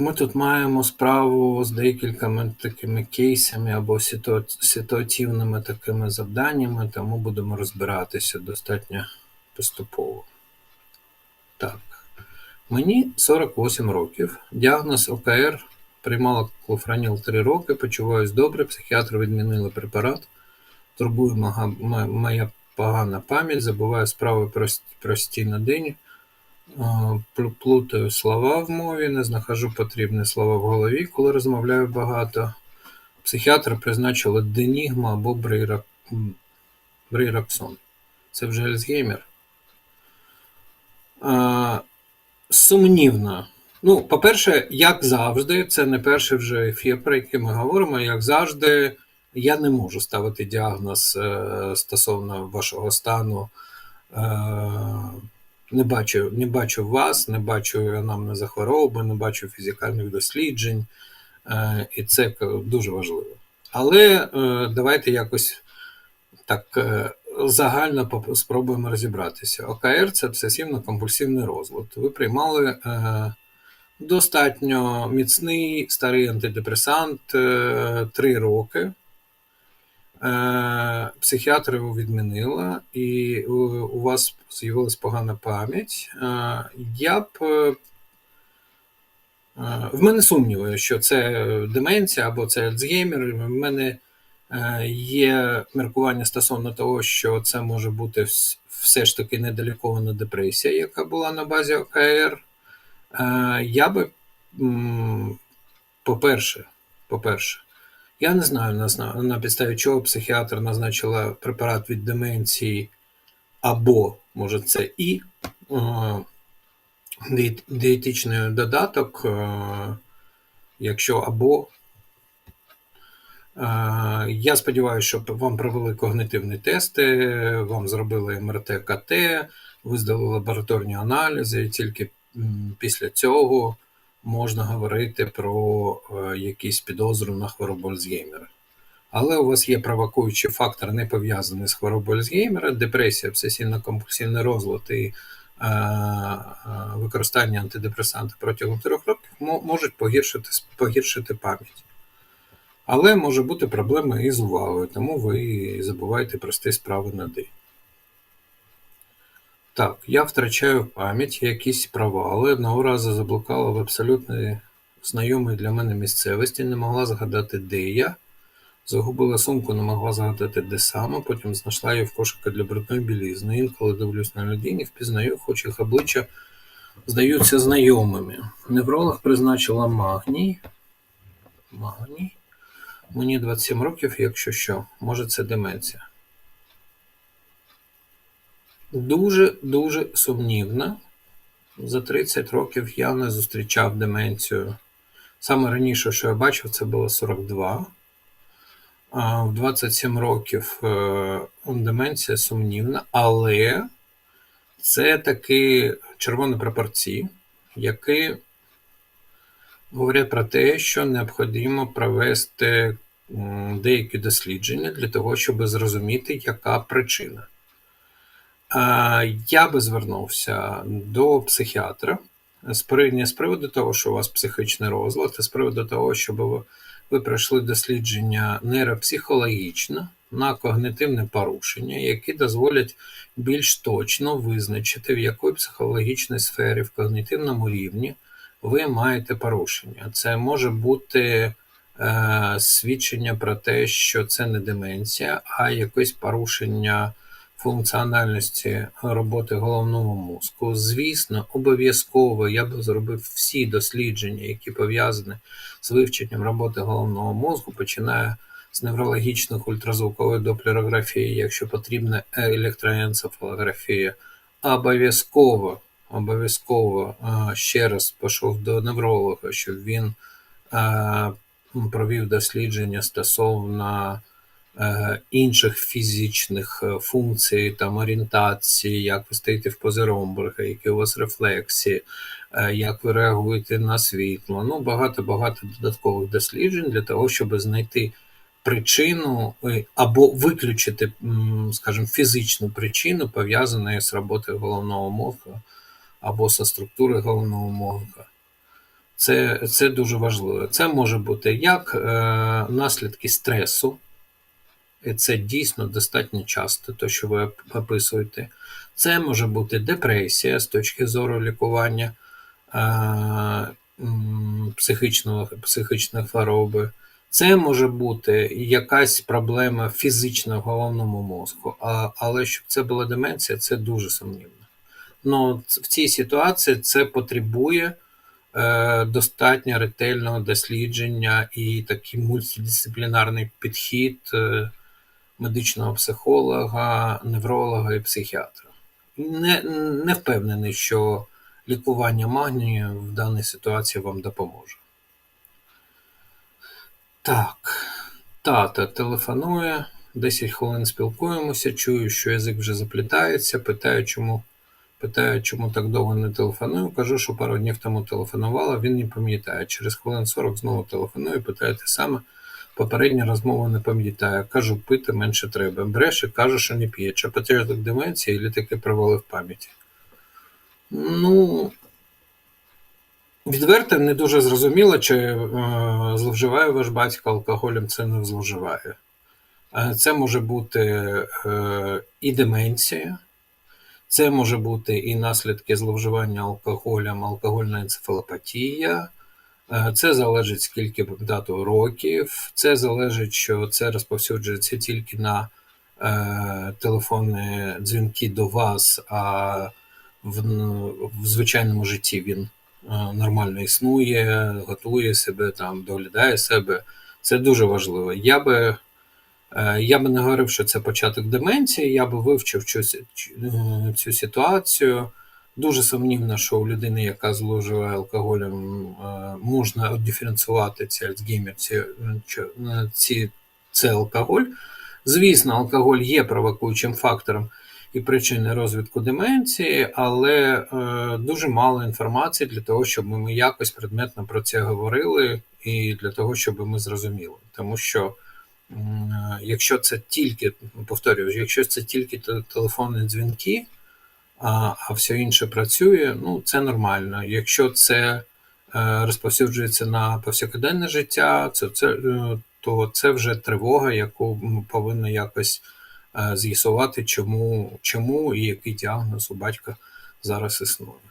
ми тут маємо справу з декількома такими кейсами або ситуа- ситуативними такими завданнями, тому будемо розбиратися достатньо поступово. Так. Мені 48 років. Діагноз ОКР приймала клофраніл 3 роки, почуваюсь добре, психіатр відмінили препарат. Турбує моя погана пам'ять, забуваю справи прості на день. Е, Плутаю слова в мові, не знаходжу потрібні слова в голові, коли розмовляю багато. Психіатр призначили денігма або брейрак... Це вже Альцгеймер. Е, Сумнівно. Ну, по-перше, як завжди, це не перший вже ефір, про який ми говоримо. Як завжди, я не можу ставити діагноз е, стосовно вашого стану. Не бачу, не бачу вас, не бачу анамнеза хвороби, не бачу фізикальних досліджень, е, і це дуже важливо. Але е, давайте якось так е, загально спробуємо розібратися. ОКР це обсесивно-компульсивний розлад. Ви приймали достатньо міцний старий антидепресант 3 роки. Е, Психіатр його відмінила, і е, у вас з'явилась погана пам'ять. Е, Я б. В мене сумніви, що це деменція або це Альцгеймер. В мене є міркування стосовно того, що це може бути все ж таки недолікована депресія, яка була на базі ОКР. Я би, по-перше, по-перше, я не знаю на, на підставі чого психіатр назначила препарат від деменції, або, може, це і е, дієтичний додаток, е, якщо або. Е, Я сподіваюся, що вам провели когнитивні тести, вам зробили МРТ КТ, ви здали лабораторні аналізи, і тільки після цього можна говорити про е, якісь підозру на хворобу Альцгеймера. Але у вас є провокуючий фактор, не пов'язаний з хворобою Альцгеймера, депресія, обсесивно-компульсивний розлад і е, е, використання антидепресантів протягом трьох років можуть погіршити, погіршити пам'ять. Але може бути проблема і з увагою, тому ви забуваєте прості справи на день. Так, я втрачаю пам'ять, якісь провали. Одного разу заблукала в абсолютно знайомій для мене місцевості, не могла згадати, де я. Загубила сумку, не могла згадати, де саме, потім знайшла її в кошику для брудної білізни. Інколи дивлюсь на людей, впізнаю, хоч їх обличчя здаються знайомими. Невролог призначила магній. Магній. Мені 27 років, якщо що, може це деменція. Дуже дуже сумнівно. За 30 років я не зустрічав деменцію. Саме раніше, що я бачив, це було 42. А в 27 років е, деменція сумнівна, але це такі червоні прапорці, які говорять про те, що необхідно провести деякі дослідження для того, щоб зрозуміти, яка причина. А, Я би звернувся до психіатра не з приводу того, що у вас психічний розлад, а з приводу того, щоб ви, ви пройшли дослідження нейропсихологічно на когнитивне порушення, які дозволять більш точно визначити, в якій психологічній сфері, в когнитивному рівні ви маєте порушення. Це може бути е, свідчення про те, що це не деменція, а якесь порушення функціональності роботи головного мозку. Звісно, обов'язково я б зробив всі дослідження, які пов'язані з вивченням роботи головного мозку, починає з неврологічних ультразвукової доплерографії, якщо потрібна електроенцефалографія. Обов'язково, обов'язково е, ще раз пішов до невролога, щоб він е, провів дослідження стосовно інших фізичних е, функцій, там орієнтації, як ви стоїте в позі Ромберга, які у вас рефлексії, е, як ви реагуєте на світло. Ну, багато-багато додаткових досліджень для того, щоб знайти причину е, або виключити, скажімо, фізичну причину, пов'язану з роботою головного мозку або зі структурою головного мозку. Це, це дуже важливо. Це може бути як е, наслідки стресу, це дійсно достатньо часто, те, що ви описуєте. Це може бути депресія з точки зору лікування е, психічного, психічної хвороби. Це може бути якась проблема фізична в головному мозку, а, але щоб це була деменція, це дуже сумнівно. Ну, в цій ситуації це потребує е, достатньо ретельного дослідження і такий мультидисциплінарний підхід е, медичного психолога, невролога і психіатра. Не, не впевнений, що лікування магнію в даній ситуації вам допоможе. Так, тата телефонує, 10 хвилин спілкуємося, чую, що язик вже заплітається, питаю, чому, питаю, чому так довго не телефоную. Кажу, що пару днів тому телефонувала, він не пам'ятає. Через хвилин 40 знову телефоную, питаю те саме. Попередня розмова не пам'ятаю. Кажу, пити менше треба. Бреше, каже, що не п'є. Чи початок деменції, або таки провали в пам'яті. Ну, Відверто не дуже зрозуміло, чи е, зловживає ваш батько алкоголем, це не зловживає. Е, Це може бути е, і деменція, це може бути і наслідки зловживання алкоголем, алкогольна енцефалопатія. Е, Це залежить скільки дату років, це залежить, що це розповсюджується тільки на е, телефонні дзвінки до вас, а в, в звичайному житті він е, нормально існує, готує себе, там, доглядає себе. Це дуже важливо. Я би, е, я би не говорив, що це початок деменції, я би вивчив цю, цю ситуацію. Дуже сумнівно, що у людини, яка зловживає алкоголем, е, можна диференціювати ці Альцгеймер, ці, е, ці, це алкоголь. Звісно, алкоголь є провокуючим фактором і причини розвитку деменції, але е, дуже мало інформації для того, щоб ми якось предметно про це говорили, і для того, щоб ми зрозуміли. Тому що е, якщо це тільки, повторюю, якщо це тільки телефонні дзвінки, а, а все інше працює, ну це нормально. Якщо це е, розповсюджується на повсякденне життя, це, це, е, то це вже тривога, яку повинна якось е, з'ясувати, чому, чому і який діагноз у батька зараз існує.